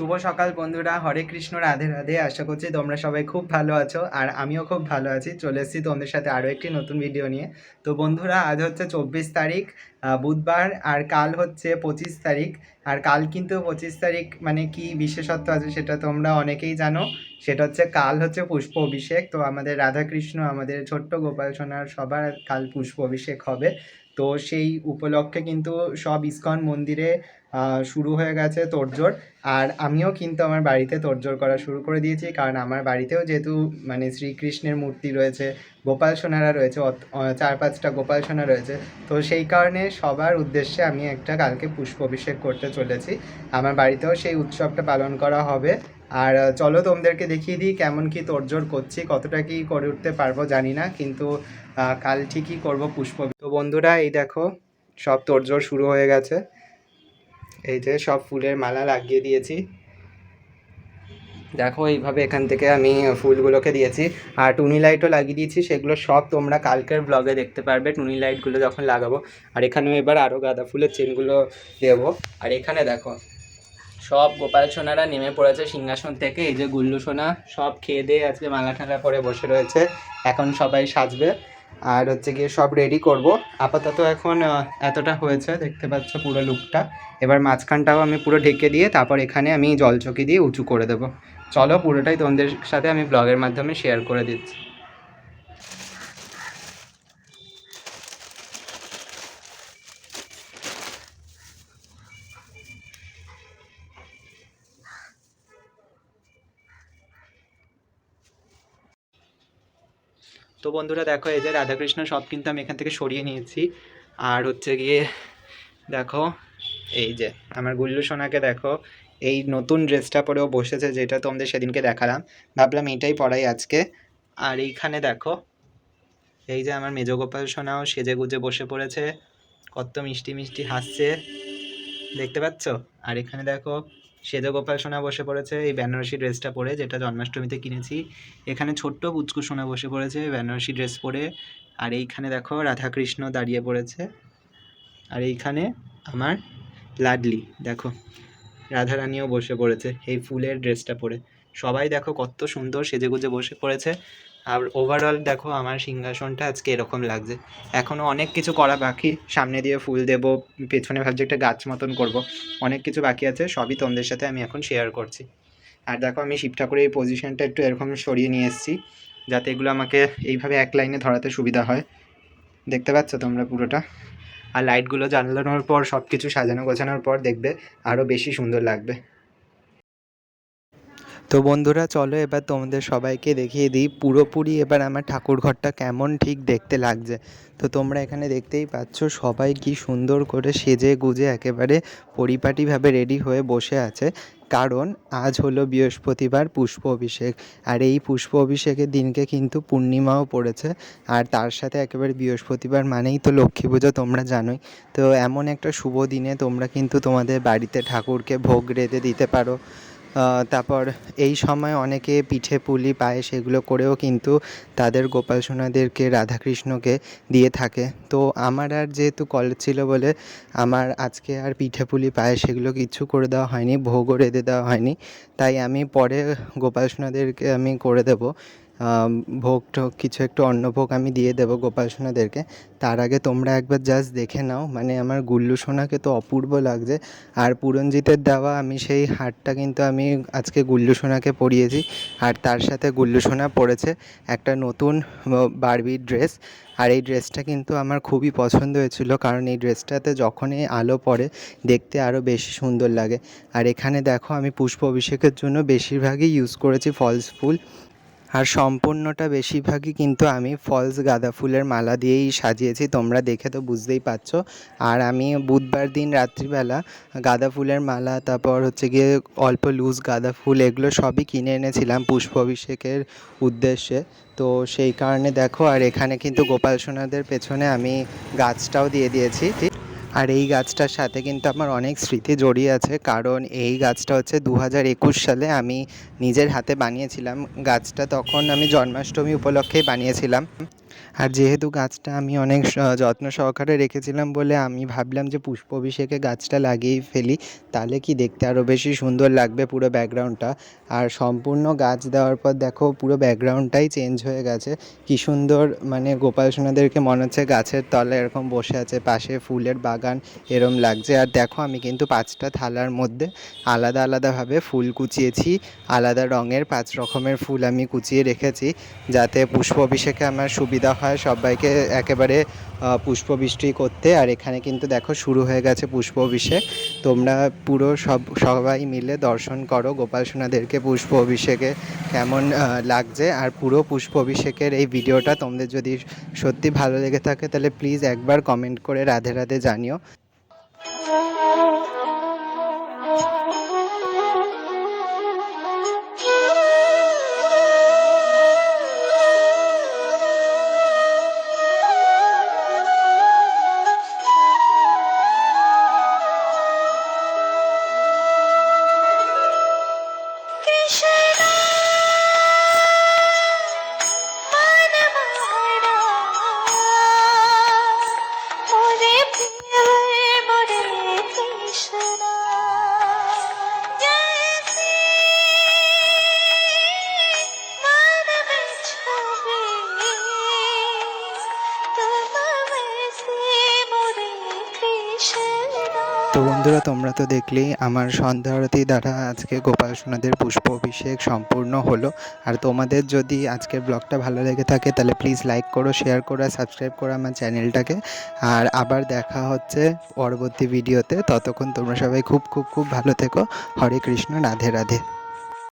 শুভ সকাল বন্ধুরা। হরে কৃষ্ণ, রাধে রাধে। আশা করছি তোমরা সবাই খুব ভালো আছো আর আমিও খুব ভালো আছি। চলে এসেছি তোমাদের সাথে আরও একটি নতুন ভিডিও নিয়ে। তো বন্ধুরা, আজ হচ্ছে চব্বিশ তারিখ বুধবার আর কাল হচ্ছে পঁচিশ তারিখ। আর কাল কিন্তু পঁচিশ তারিখ মানে কি বিশেষত্ব আছে সেটা তোমরা অনেকেই জানো। সেটা হচ্ছে কাল হচ্ছে পুষ্প অভিষেক। তো আমাদের রাধাকৃষ্ণ, আমাদের ছোট্ট গোপাল সোনার সবার কাল পুষ্প অভিষেক হবে। তো সেই উপলক্ষে কিন্তু সব ইস্কন মন্দিরে শুরু হয়ে গেছে তোড়জোড়। আর আমিও কিন্তু আমার বাড়িতে তোড়জোড় করা শুরু করে দিয়েছি, কারণ আমার বাড়িতেও যেহেতু মানে শ্রীকৃষ্ণের মূর্তি রয়েছে, গোপাল সোনারা রয়েছে চার পাঁচটা গোপাল সোনা রয়েছে, তো সেই কারণে সবার উদ্দেশ্যে আমি একটা কালকে পুষ্প অভিষেক করতে চলেছি। আমার বাড়িতেও সেই উৎসবটা পালন করা হবে। আর চলো তোমাদেরকে দেখিয়ে দিই কেমন কি তোড়জোড় করছি, কতটা কি করে উঠতে পারব জানি না, কিন্তু কাল ঠিকই করব পুষ্প তো বন্ধুরা, এই দেখো, সব তোড়জোড় শুরু হয়ে গেছে। এই যে সব ফুলের মালা লাগিয়ে দিয়েছি। দেখো, এইভাবে এখান থেকে আমি ফুলগুলোকে দিয়েছি। আর টুনি লাইটও লাগিয়ে দিয়েছি, সেগুলো সব তোমরা কালকের ব্লগে দেখতে পারবে। টুনি লাইটগুলো যখন লাগাবো। আর এখানেও এবার আরও গাঁদা ফুলের চেনগুলো দেবো। আর এখানে দেখো সব গোপাল সোনারা নেমে পড়েছে সিংহাসন থেকে। এই যে গুল্লু সোনা, সব খেয়ে দিয়ে আজকে মালা ঠালা পরে বসে রয়েছে। এখন সবাই সাজবে আর হচ্ছে গিয়ে সব রেডি করব। আপাতত এখন এতটা হয়েছে, দেখতে পাচ্ছ পুরো লুকটা এবার মাঝখানটাও আমি পুরো ঢেকে দিয়ে তারপর এখানে আমি জলচকি দিয়ে উঁচু করে দেবো। চলো পুরোটাই তোমাদের সাথে আমি ব্লগের মাধ্যমে শেয়ার করে দিচ্ছি। তো বন্ধুরা দেখো, এই যে রাধাকৃষ্ণ সব কিন্তু আমি এখান থেকে সরিয়ে নিয়েছি। আর হচ্ছে গিয়ে, দেখো, এই যে আমার গুল্লু সোনাকে দেখো, এই নতুন ড্রেসটা পরেও বসেছে যেটা তোমাদের সেদিনকে দেখালাম। ভাবলাম এটাই পরাই আজকে। আর এইখানে দেখো, এই যে আমার মেজগোপাল সোনাও সেজে গুজে বসে পড়েছে। কত মিষ্টি মিষ্টি হাসছে। দেখতে পাচ্ছ? আর এখানে দেখো সেজে গোপাল সোনা বসে পড়েছে, এই বেনারসি ড্রেসটা পরে যেটা জন্মাষ্টমীতে কিনেছি। এখানে ছোট্ট পুচকু সোনা বসে পড়েছে বেনারসি ড্রেস পরে। আর এইখানে দেখো রাধাকৃষ্ণ দাঁড়িয়ে পড়েছে। আর এইখানে আমার লাডলি, দেখো। রাধারানীও বসে পড়েছে এই ফুলের ড্রেসটা পরে। সবাই দেখো কত সুন্দর সেজেগুজে বসে পড়েছে। আর ওভারঅল দেখো আমার সিংহাসনটা আজকে এরকম লাগছে। এখনও অনেক কিছু করা বাকি। সামনে দিয়ে ফুল দেব, পেছনে ভাবছি একটা গাছ মতন করব। অনেক কিছু বাকি আছে, সবই তোমাদের সাথে আমি এখন শেয়ার করছি। আর দেখো আমি শিব ঠাকুরের এই পজিশনটা একটু এরকম সরিয়ে নিয়ে এসেছি, যাতে এগুলো আমাকে এইভাবে এক লাইনে ধরাতে সুবিধা হয়। দেখতে পাচ্ছ তোমরা পুরোটা? আর লাইটগুলো জ্বালানোর পর সব কিছু সাজানো গোছানোর পর দেখবে আরও বেশি সুন্দর লাগবে। তো বন্ধুরা, চলো এবার তোমাদের সবাইকে দেখিয়ে দিই পুরোপুরি এবার আমার ঠাকুর ঘরটা কেমন ঠিক দেখতে লাগছে। তো তোমরা এখানে দেখতেই পাচ্ছ, সবাই কি সুন্দর করে সেজে গুজে একেবারে পরিপাটিভাবে রেডি হয়ে বসে আছে। কারণ আজ হলো বৃহস্পতিবার পুষ্প অভিষেক। আর এই পুষ্প অভিষেকের দিনকে কিন্তু পূর্ণিমাও পড়েছে। আর তার সাথে একেবারে বৃহস্পতিবার মানেই তো লক্ষ্মী পুজো, তোমরা জানোই। তো এমন একটা শুভ দিনে তোমরা কিন্তু তোমাদের বাড়িতে ঠাকুরকে ভোগ রেঁধে দিতে পারো। তারপর এই সময় অনেকে পিঠে, পুলি পায় সেগুলো করেও কিন্তু তাদের গোপাল সোনাদেরকে রাধাকৃষ্ণকে দিয়ে থাকে। তো আমার আর যেহেতু কলেজ ছিল বলে আমার আজকে আর পিঠে, পুলি পায় সেগুলো কিছু করে দেওয়া হয়নি, ভোগও রেঁধে দেওয়া হয়নি। তাই আমি পরে গোপাল সোনাদেরকে আমি করে দেবো। ভোগ টোগ কিছু একটু অন্নভোগ আমি দিয়ে দেবো গোপাল সোনাদেরকে। তার আগে তোমরা একবার জাস্ট দেখে নাও। মানে আমার গুল্লু সোনাকে তো অপূর্ব লাগছে। আর পুরঞ্জিতের দেওয়া আমি সেই হারটা কিন্তু আমি আজকে গুল্লু সোনাকে পরিয়েছি। আর তার সাথে গুল্লু সোনা পরেছে একটা নতুন বারবি ড্রেস আর এই ড্রেসটা কিন্তু আমার খুবই পছন্দ হয়েছিল। কারণ এই ড্রেসটাতে যখনই আলো পড়ে, দেখতে আরও বেশি সুন্দর লাগে। আর এখানে দেখো আমি পুষ্প অভিষেকের জন্য বেশিরভাগই ইউজ করেছি ফলস ফুল। আর সম্পূর্ণটা বেশিরভাগই কিন্তু আমি ফলস গাঁদা ফুলের মালা দিয়েই সাজিয়েছি, তোমরা দেখে তো বুঝতেই পারছ। আর আমি বুধবার দিন রাত্রিবেলা গাঁদা ফুলের মালা, তারপর হচ্ছে গিয়ে অল্প লুজ গাঁদা ফুল, এগুলো সবই কিনে এনেছিলাম পুষ্প অভিষেকের উদ্দেশ্যে। তো সেই কারণে দেখো, আর এখানে কিন্তু গোপাল সোনাদের পেছনে আমি গাছটাও দিয়ে দিয়েছি। আর এই গাছটার সাথে কিন্তু আমার অনেক স্মৃতি জড়িয়ে আছে। কারণ এই গাছটা হচ্ছে দু হাজার একুশ সালে আমি নিজের হাতে বানিয়েছিলাম। গাছটা তখন আমি জন্মাষ্টমী উপলক্ষেই বানিয়েছিলাম। আর যেহেতু গাছটা আমি অনেক যত্ন সহকারে রেখেছিলাম বলে আমি ভাবলাম যে পুষ্প অভিষেকে গাছটা লাগিয়েই ফেলি, তাহলে কি দেখতে আরও বেশি সুন্দর লাগবে পুরো ব্যাকগ্রাউন্ডটা? আর সম্পূর্ণ গাছ দেওয়ার পর দেখো পুরো ব্যাকগ্রাউন্ডটাই চেঞ্জ হয়ে গেছে। কি সুন্দর মানে গোপাল সোনাদেরকে মনে হচ্ছে গাছের তলায় এরকম বসে আছে, পাশে ফুলের বাগান এরম লাগছে। আর দেখো আমি কিন্তু পাঁচটা থালার মধ্যে আলাদা আলাদাভাবে ফুল কুচিয়েছি, আলাদা রঙের পাঁচ রকমের ফুল আমি কুচিয়ে রেখেছি, যাতে পুষ্প অভিষেকে আমার সুবিধা হয় সবাইকে একেবারে পুষ্পবৃষ্টি করতে। আর এখানে কিন্তু দেখো শুরু হয়ে গেছে পুষ্প অভিষেক। তোমরা পুরো সব, সবাই মিলে দর্শন করো। গোপাল সোনাদেরকে পুষ্প অভিষেকে কেমন লাগছে। আর পুরো পুষ্প অভিষেকের এই ভিডিওটা তোমাদের যদি সত্যি ভালো লেগে থাকে, তাহলে প্লিজ একবার কমেন্ট করে রাধে রাধে জানিও। তো বন্ধুরা, তোমরা তো দেখলেই আমার সন্ধ্যা আরতি দ্বারা আজকে গোপাল সোনাদের পুষ্প অভিষেক সম্পূর্ণ হলো। আর তোমাদের যদি আজকের ব্লগটা ভালো লেগে থাকে, তাহলে প্লিজ লাইক করো শেয়ার করো সাবস্ক্রাইব করো আমার চ্যানেলটাকে। আর আবার দেখা হচ্ছে পরবর্তী ভিডিওতে ততক্ষণ তোমরা সবাই খুব খুব খুব ভালো থেকো। হরে কৃষ্ণ, রাধে রাধে।